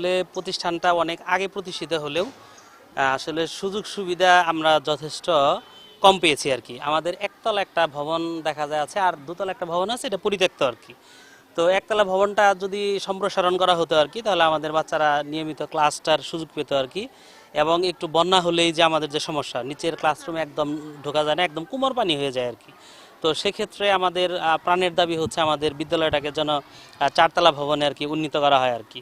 আসলে প্রতিষ্ঠানটা অনেক আগে প্রতিষ্ঠিত হলেও আসলে সুযোগ সুবিধা আমরা যথেষ্ট কম পেয়েছি আর কি। আমাদের একতলা একটা ভবন দেখা যায় আছে, আর দুতলা একটা ভবন আছে, এটা পরিত্যক্ত আর কি। তো একতলা ভবনটা যদি সম্প্রসারণ করা হতো আর কি, তাহলে আমাদের বাচ্চারা নিয়মিত ক্লাসটার সুযোগ পেত আর কি। এবং একটু বন্যা হলেই যে আমাদের যে সমস্যা, নিচের ক্লাসরুমে একদম ঢোকা যায় না, একদম কুমোর পানি হয়ে যায় আর কি। তো সেক্ষেত্রে আমাদের প্রাণের দাবি হচ্ছে আমাদের বিদ্যালয়টাকে যেন চারতলা ভবনে আর কি উন্নীত করা হয় আর কি।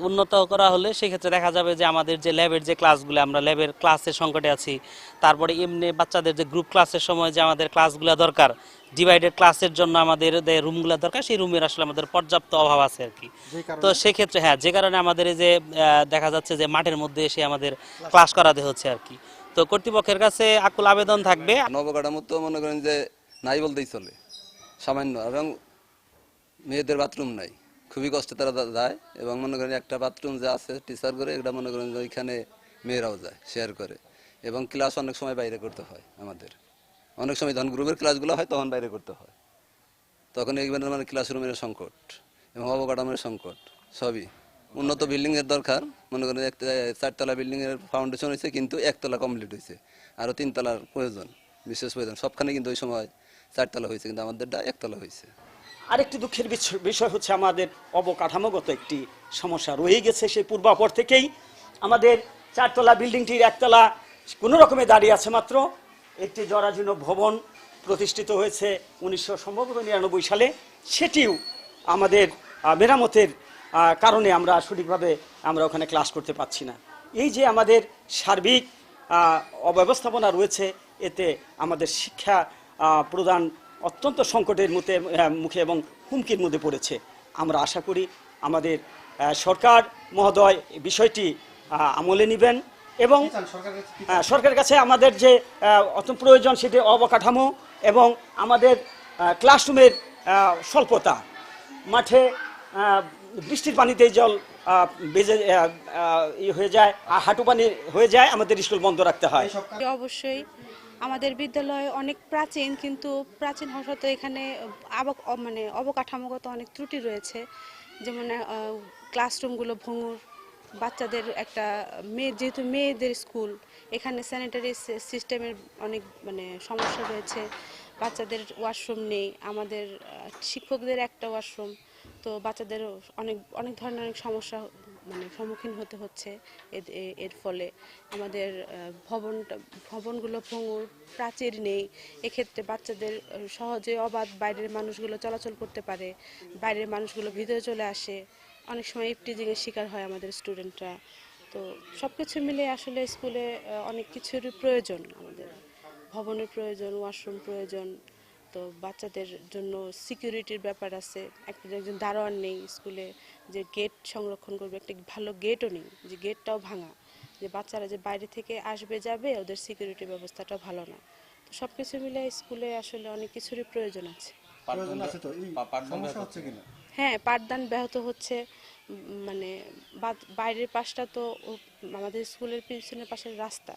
উন্নত করা হলে সেক্ষেত্রে দেখা যাবে যে আমাদের যে ল্যাবের যে ক্লাসগুলো আমরা ল্যাবের ক্লাসের সংকটে আছি তারপরে এমনি বাচ্চাদের যে গ্রুপ ক্লাসের সময় যে আমাদের ক্লাসগুলো দরকার ডিভাইডেড ক্লাসের জন্য আমাদের যে রুমগুলো দরকার সেই রুমের আসলে আমাদের পর্যাপ্ত অভাব আছে আর কি। তো সেক্ষেত্রে হ্যাঁ যে কারণে আমাদের এই যে আহ, দেখা যাচ্ছে যে মাঠের মধ্যে এসে আমাদের ক্লাস করাতে হচ্ছে আর কি। তো কর্তৃপক্ষের কাছে আকুল আবেদন থাকবে। নবকাঠামো তো মনে করেন যে নাই বলতেই চলে। সামান্য, এবং মেয়েদের বাথরুম নাই। খুবই কষ্টে তারা যায়, এবং মনে করেন একটা বাথরুম যে আছে টিচার করে এটা মনে করেন ওইখানে মেয়েরাও যায় শেয়ার করে। এবং ক্লাস অনেক সময় বাইরে করতে হয় আমাদের। অনেক সময় যখন গ্রুপের ক্লাসগুলো হয়, তখন বাইরে করতে হয়। তখন এইখানে মানে ক্লাসরুমের সংকট, এবং অবকাঠামোর সংকট, সবই। উন্নত বিল্ডিংয়ের দরকার, মনে করেন এক চারতলা বিল্ডিংয়ের ফাউন্ডেশন হয়েছে, কিন্তু একতলা কমপ্লিট হয়েছে। আরও তিনতলার প্রয়োজন, বিশেষ প্রয়োজন। সবখানে কিন্তু ওই সময় চারতলা হয়েছে, কিন্তু আমাদেরটা একতলা হয়েছে। আরেকটি দুঃখের বিষ- বিষয় হচ্ছে আমাদের অবকাঠামোগত একটি সমস্যা রয়ে গেছে সেই পূর্বাপর থেকেই। আমাদের চারতলা বিল্ডিংটির একতলা কোনো রকমে দাঁড়িয়ে আছে মাত্র। একটি জরাজীর্ণ ভবন প্রতিষ্ঠিত হয়েছে উনিশশো সম্ভবত নিরানব্বই সালে। সেটিও আমাদের মেরামতের কারণে আমরা সঠিকভাবে আমরা ওখানে ক্লাস করতে পারছি না। এই যে আমাদের সার্বিক অব্যবস্থাপনা রয়েছে, এতে আমাদের শিক্ষা প্রদান অত্যন্ত সংকটের মুখে আহ, মুখে এবং হুমকির মধ্যে পড়েছে। আমরা আশা করি আমাদের সরকার মহোদয় বিষয়টি আমলে নেবেন এবং সরকারের কাছে? আমাদের যে অত্যন্ত প্রয়োজন সেটি অবকাঠামো এবং আমাদের ক্লাসরুমের স্বল্পতা। মাঠে বৃষ্টির পানিতে জল বেজে ইয়ে হয়ে যায় আর হাঁটু পানি হয়ে যায় আমাদের স্কুল বন্ধ রাখতে হয়। অবশ্যই। আমাদের বিদ্যালয় অনেক প্রাচীন, কিন্তু প্রাচীন হওয়া সত্ত্বেও এখানে মানে অবকাঠামোগত অনেক ত্রুটি রয়েছে। যেমন ক্লাসরুমগুলো ভঙ্গুর। বাচ্চাদের একটা মেয়ে, যেহেতু মেয়েদের স্কুল, এখানে স্যানিটারি সিস্টেমের অনেক মানে সমস্যা রয়েছে। বাচ্চাদের ওয়াশরুম নেই। আমাদের শিক্ষকদের একটা ওয়াশরুম তো বাচ্চাদের অনেক অনেক ধরনের অনেক সমস্যা মানে সম্মুখীন হতে হচ্ছে। এর- ফলে আমাদের ভবনটা ভবনগুলো ভঙ্গুর প্রাচীর নেই। এক্ষেত্রে বাচ্চাদের সহজে অবাধ বাইরের মানুষগুলো চলাচল করতে পারে। বাইরের মানুষগুলো ভিতরে চলে আসে। অনেক সময় ইফটিজিংয়ের শিকার হয় আমাদের স্টুডেন্টরা। তো সব কিছু মিলে আসলে স্কুলে অনেক কিছুরই প্রয়োজন আমাদের। ভবনের প্রয়োজন, ওয়াশরুম প্রয়োজন। তো বাচ্চাদের জন্য সিকিউরিটির ব্যাপার আছে। একজন দারোয়ান নেই স্কুলে। যে গেট সংরক্ষণ করবে একটা ভালো গেটও নেই যে গেটটাও ভাঙা। যে বাচ্চারা যে বাইরে থেকে আসবে যাবে ওদের সিকিউরিটি ব্যবস্থাটাও ভালো না। তো সব কিছু মিলে স্কুলে আসলে অনেক কিছুরই প্রয়োজন আছে। প্রয়োজন আছে তো? এই সমস্যা হচ্ছে কিনা? হ্যাঁ পাঠদান ব্যাহত হচ্ছে মানে বাইরের পাশটা তো আমাদের স্কুলের পিছনের পাশের রাস্তা।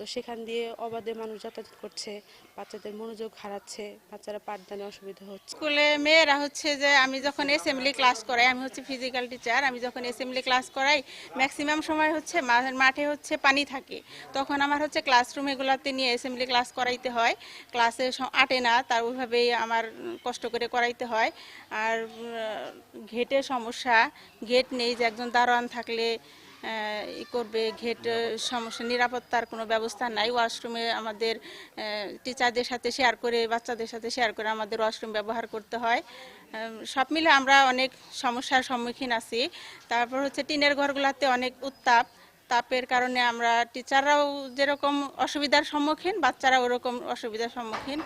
তো সেখান দিয়ে অবাধে মানুষ যাতায়াত করছে, বাচ্চাদের মনোযোগ হারাচ্ছে, বাচ্চারা পাঠদানে অসুবিধা হচ্ছে। স্কুলে মেয়েরা হচ্ছে যে আমি যখন অ্যাসেম্বলি ক্লাস করাই, আমি হচ্ছে ফিজিক্যাল টিচার আমি যখন অ্যাসেম্বলি ক্লাস করাই ম্যাক্সিমাম সময় হচ্ছে মাঠে হচ্ছে পানি থাকে। তখন আমার হচ্ছে ক্লাসরুম এগুলাতে নিয়ে অ্যাসেম্বলি ক্লাস করাইতে হয়। ক্লাসে আটে না, তার ওইভাবেই আমার কষ্ট করে করাইতে হয়। আর ঘেটে সমস্যা, ঘেট নেই যে একজন দারোয়ান থাকলে করবে ঘেট সমস্যা নিরাপত্তার কোনো ব্যবস্থা নাই। ওয়াশরুমে আমাদের টিচারদের সাথে শেয়ার করে বাচ্চাদের সাথে শেয়ার করে আমাদের ওয়াশরুম ব্যবহার করতে হয়। সব মিলে আমরা অনেক সমস্যার সম্মুখীন আছি। তারপর হচ্ছে টিনের ঘরগুলোতে অনেক উত্তাপ। তাপের কারণে আমরা টিচাররাও যেরকম অসুবিধার সম্মুখীন বাচ্চারা ওরকম অসুবিধার সম্মুখীন।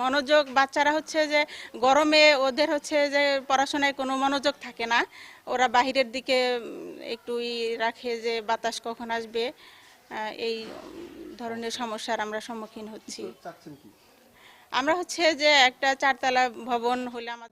মনোযোগ বাচ্চারা হচ্ছে যে গরমে ওদের হচ্ছে যে পড়াশোনায় কোনো মনোযোগ থাকে না। ওরা বাহিরের দিকে একটু রাখে যে বাতাস কখন আসবে এই ধরনের সমস্যার আমরা সম্মুখীন হচ্ছি। আমরা হচ্ছে যে একটা চারতলা ভবন হলে আমাদের